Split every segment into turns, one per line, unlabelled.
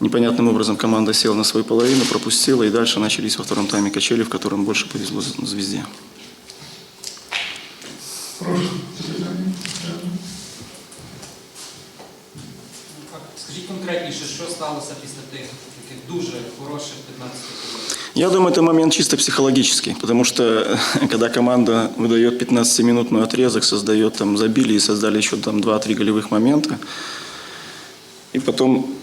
Непонятным образом команда села на свою половину, пропустила, и дальше начались во втором тайме качели, в котором больше повезло «Звезде».
Прошу запитання.
Скажіть конкретніше, що сталося після тих таких дуже хороших 15 хвилин?
Я думаю, это момент чисто психологический, потому что когда команда выдает 15-минутный отрезок, создает там, забили и создали еще там 2-3 голевых момента, и потом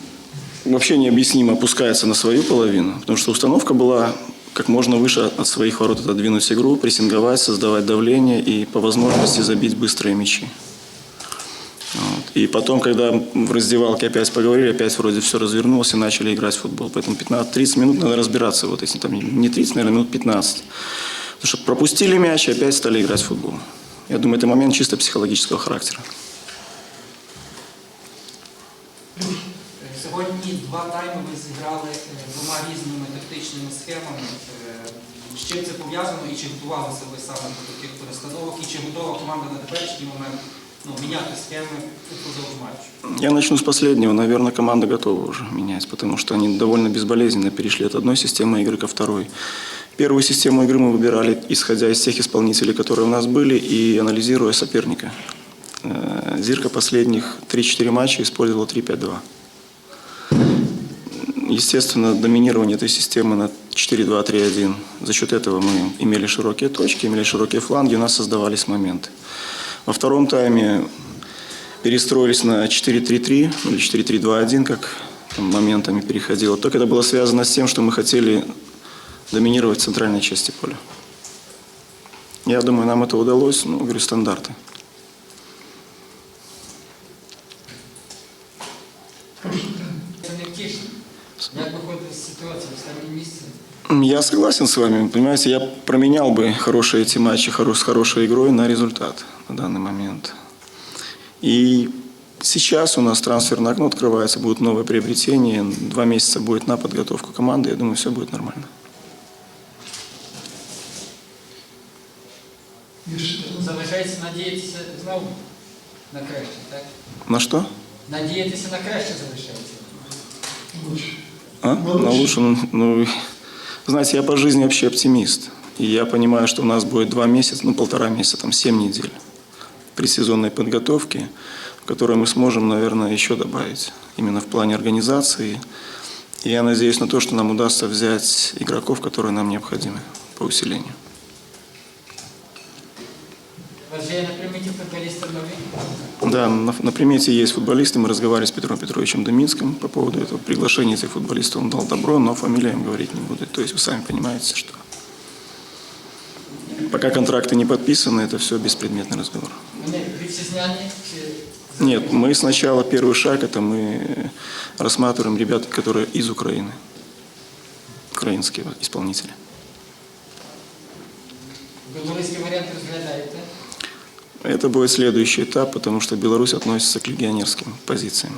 вообще необъяснимо опускается на свою половину, потому что установка была как можно выше от своих ворот отодвинуть игру, прессинговать, создавать давление и по возможности забить быстрые мячи. Вот. И потом, когда в раздевалке опять поговорили, опять вроде все развернулось и начали играть в футбол. Поэтому 15-30 минут надо разбираться, вот если там не 30, наверное, минут 15. Потому что пропустили мяч и опять стали играть в футбол. Я думаю, это момент чисто психологического характера.
Сьогодні два тайми ви зіграли е, двома різними тактичними схемами. Е, З чим це пов'язано і чи готувалися ви саме до таких перестановок, і чи готова команда на теперішній момент ну, міняти схеми упродовж матчу?
Я начну с последнего. Наверное, команда готова уже менять, потому что они довольно безболезненно перешли от одной системы игры ко второй. Первую систему игры мы выбирали, исходя из тех исполнителей, которые у нас были, и анализируя соперника. Э, Зирка последних 3-4 матча использовала 3-5-2. Естественно, доминирование этой системы на 4-2-3-1. За счет этого мы имели широкие точки, имели широкие фланги, у нас создавались моменты. Во втором тайме перестроились на 4-3-3 ну, или 4-3-2-1, как там моментами переходило. Только это было связано с тем, что мы хотели доминировать в центральной части поля. Я думаю, нам это удалось, ну, говорю, стандарты.
Прошу питання.
Це не втішно. Як виходити з ситуації останнє місце?
Я согласен с вами. Понимаете, я променял бы хорошие эти матчи хоро- с хорошей игрой на результат на данный момент. И сейчас у нас трансферное окно открывается, будут новые приобретения. Два месяца будет на подготовку команды. Я думаю, все будет нормально.
Є ще питання?
Залишається надіятися знову на краще, так?
На что?
Надіятися на краще залишається.
Лучше.
А?
Ну,
На
лучше.
лучше. Ну, ну, знаете, я по жизни вообще оптимист. И я понимаю, что у нас будет два месяца, ну полтора месяца, там семь недель предсезонной подготовки, в которой мы сможем, наверное, еще добавить. Именно в плане организации. И я надеюсь на то, что нам удастся взять игроков, которые нам необходимы по усилению.
є на приміті футболісти нові?
Да, на, на примете есть футболисты. Мы разговаривали с Петром Петровичем Доминским по поводу этого приглашения этих футболистов. Он дал добро, но фамилия им говорить не будет. То есть вы сами понимаете, что пока контракты не подписаны, это все беспредметный разговор.
Вони вітчизняні чи
Нет, мы сначала первый шаг, это мы рассматриваем ребят, которые из Украины. Украинские исполнители.
білоруський варіант розглядаєте?
Это будет следующий этап, потому что Беларусь относится к легионерским позициям.